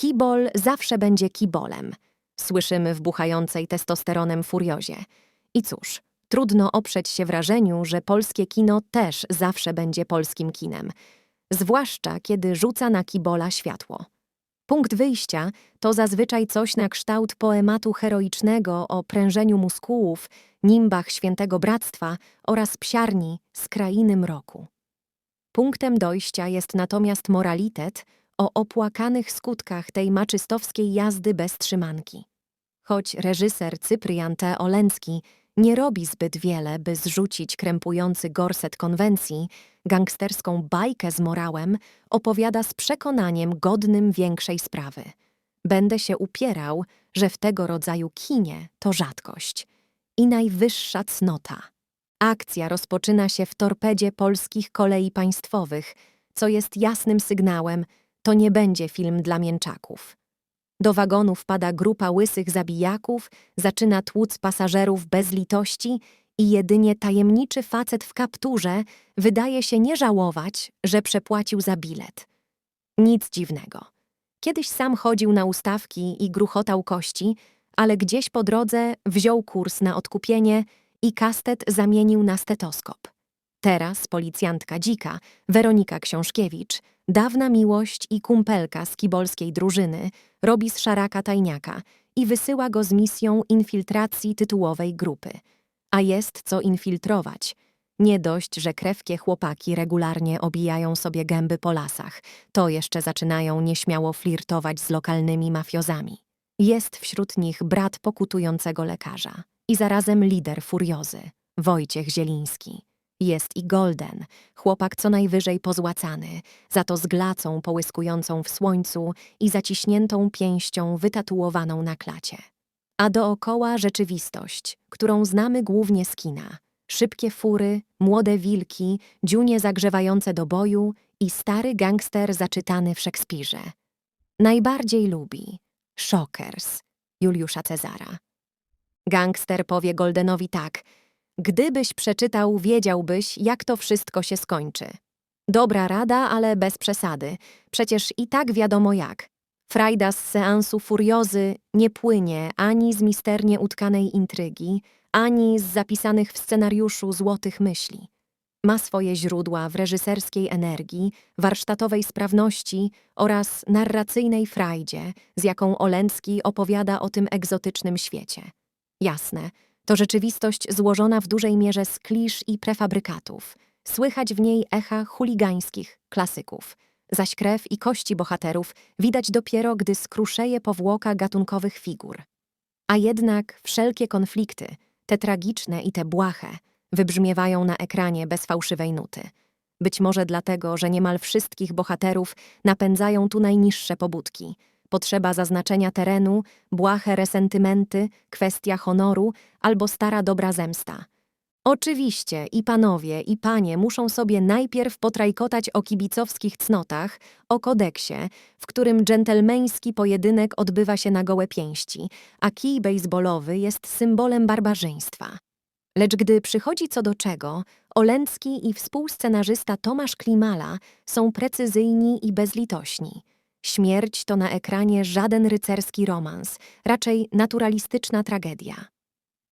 Kibol zawsze będzie kibolem. Słyszymy w buchającej testosteronem furiozie. I cóż, trudno oprzeć się wrażeniu, że polskie kino też zawsze będzie polskim kinem. Zwłaszcza, kiedy rzuca na kibola światło. Punkt wyjścia to zazwyczaj coś na kształt poematu heroicznego o prężeniu muskułów, nimbach świętego bractwa oraz psiarni z krainy mroku. Punktem dojścia jest natomiast moralitet o opłakanych skutkach tej maczystowskiej jazdy bez trzymanki. Choć reżyser Cyprian T. Olencki nie robi zbyt wiele, by zrzucić krępujący gorset konwencji, gangsterską bajkę z morałem opowiada z przekonaniem godnym większej sprawy. Będę się upierał, że w tego rodzaju kinie to rzadkość i najwyższa cnota. Akcja rozpoczyna się w torpedzie polskich kolei państwowych, co jest jasnym sygnałem, to nie będzie film dla mięczaków. Do wagonu wpada grupa łysych zabijaków, zaczyna tłuc pasażerów bez litości i jedynie tajemniczy facet w kapturze wydaje się nie żałować, że przepłacił za bilet. Nic dziwnego. Kiedyś sam chodził na ustawki i gruchotał kości, ale gdzieś po drodze wziął kurs na odkupienie i kastet zamienił na stetoskop. Teraz policjantka dzika, Weronika Książkiewicz, dawna miłość i kumpelka z kibolskiej drużyny, robi z szaraka tajniaka i wysyła go z misją infiltracji tytułowej grupy. A jest co infiltrować. Nie dość, że krewkie chłopaki regularnie obijają sobie gęby po lasach, to jeszcze zaczynają nieśmiało flirtować z lokalnymi mafiozami. Jest wśród nich brat pokutującego lekarza i zarazem lider furiozy, Wojciech Zieliński. Jest i Golden, chłopak co najwyżej pozłacany, za to z glacą połyskującą w słońcu i zaciśniętą pięścią wytatuowaną na klacie. A dookoła rzeczywistość, którą znamy głównie z kina. Szybkie fury, młode wilki, dziunie zagrzewające do boju i stary gangster zaczytany w Szekspirze. Najbardziej lubi Shockers Juliusza Cezara. Gangster powie Goldenowi tak – Gdybyś przeczytał, wiedziałbyś, jak to wszystko się skończy. Dobra rada, ale bez przesady. Przecież i tak wiadomo jak. Frajda z seansu furiozy nie płynie ani z misternie utkanej intrygi, ani z zapisanych w scenariuszu złotych myśli. Ma swoje źródła w reżyserskiej energii, warsztatowej sprawności oraz narracyjnej frajdzie, z jaką Olencki opowiada o tym egzotycznym świecie. Jasne, to rzeczywistość złożona w dużej mierze z klisz i prefabrykatów. Słychać w niej echa chuligańskich klasyków. Zaś krew i kości bohaterów widać dopiero, gdy skruszeje powłoka gatunkowych figur. A jednak wszelkie konflikty, te tragiczne i te błahe, wybrzmiewają na ekranie bez fałszywej nuty. Być może dlatego, że niemal wszystkich bohaterów napędzają tu najniższe pobudki – potrzeba zaznaczenia terenu, błahe resentymenty, kwestia honoru albo stara dobra zemsta. Oczywiście i panowie, i panie muszą sobie najpierw potrajkotać o kibicowskich cnotach, o kodeksie, w którym dżentelmeński pojedynek odbywa się na gołe pięści, a kij bejsbolowy jest symbolem barbarzyństwa. Lecz gdy przychodzi co do czego, Olencki i współscenarzysta Tomasz Klimala są precyzyjni i bezlitośni. Śmierć to na ekranie żaden rycerski romans, raczej naturalistyczna tragedia.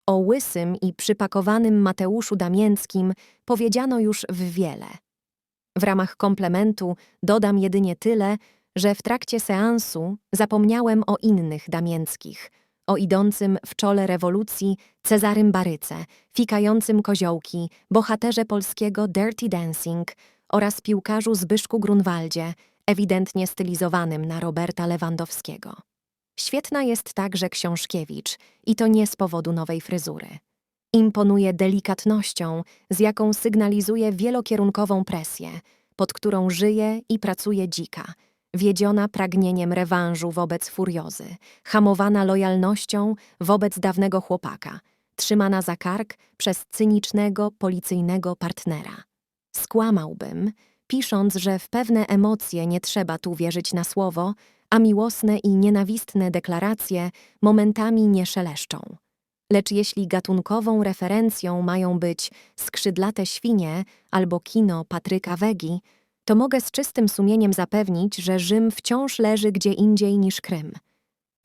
O łysym i przypakowanym Mateuszu Damięckim powiedziano już w wiele. W ramach komplementu dodam jedynie tyle, że w trakcie seansu zapomniałem o innych Damięckich, o idącym w czole rewolucji Cezarym Baryce, fikającym koziołki, bohaterze polskiego Dirty Dancing oraz piłkarzu Zbyszku Grunwaldzie, ewidentnie stylizowanym na Roberta Lewandowskiego. Świetna jest także Książkiewicz i to nie z powodu nowej fryzury. Imponuje delikatnością, z jaką sygnalizuje wielokierunkową presję, pod którą żyje i pracuje dzika, wiedziona pragnieniem rewanżu wobec furiozy, hamowana lojalnością wobec dawnego chłopaka, trzymana za kark przez cynicznego policyjnego partnera. Skłamałbym, pisząc, że w pewne emocje nie trzeba tu wierzyć na słowo, a miłosne i nienawistne deklaracje momentami nie szeleszczą. Lecz jeśli gatunkową referencją mają być skrzydlate świnie albo kino Patryka Wegi, to mogę z czystym sumieniem zapewnić, że Rzym wciąż leży gdzie indziej niż Krym.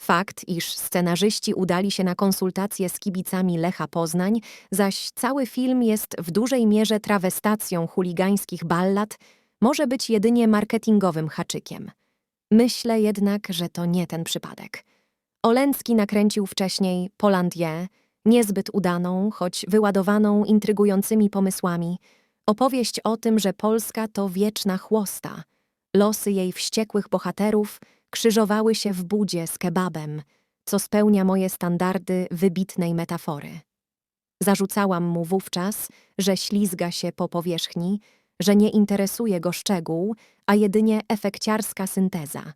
Fakt, iż scenarzyści udali się na konsultacje z kibicami Lecha Poznań, zaś cały film jest w dużej mierze trawestacją chuligańskich ballad, może być jedynie marketingowym haczykiem. Myślę jednak, że to nie ten przypadek. Olencki nakręcił wcześniej Polandier, niezbyt udaną, choć wyładowaną intrygującymi pomysłami, opowieść o tym, że Polska to wieczna chłosta. Losy jej wściekłych bohaterów krzyżowały się w budzie z kebabem, co spełnia moje standardy wybitnej metafory. Zarzucałam mu wówczas, że ślizga się po powierzchni, że nie interesuje go szczegół, a jedynie efekciarska synteza.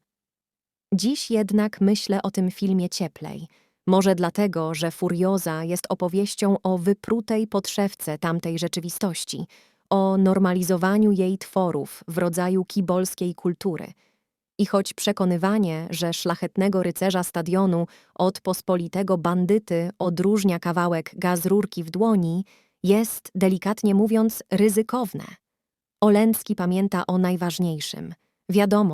Dziś jednak myślę o tym filmie cieplej. Może dlatego, że Furioza jest opowieścią o wyprutej podszewce tamtej rzeczywistości, o normalizowaniu jej tworów w rodzaju kibolskiej kultury. I choć przekonywanie, że szlachetnego rycerza stadionu od pospolitego bandyty odróżnia kawałek gaz rurki w dłoni, jest, delikatnie mówiąc, ryzykowne. Olencki pamięta o najważniejszym. Wiadomo,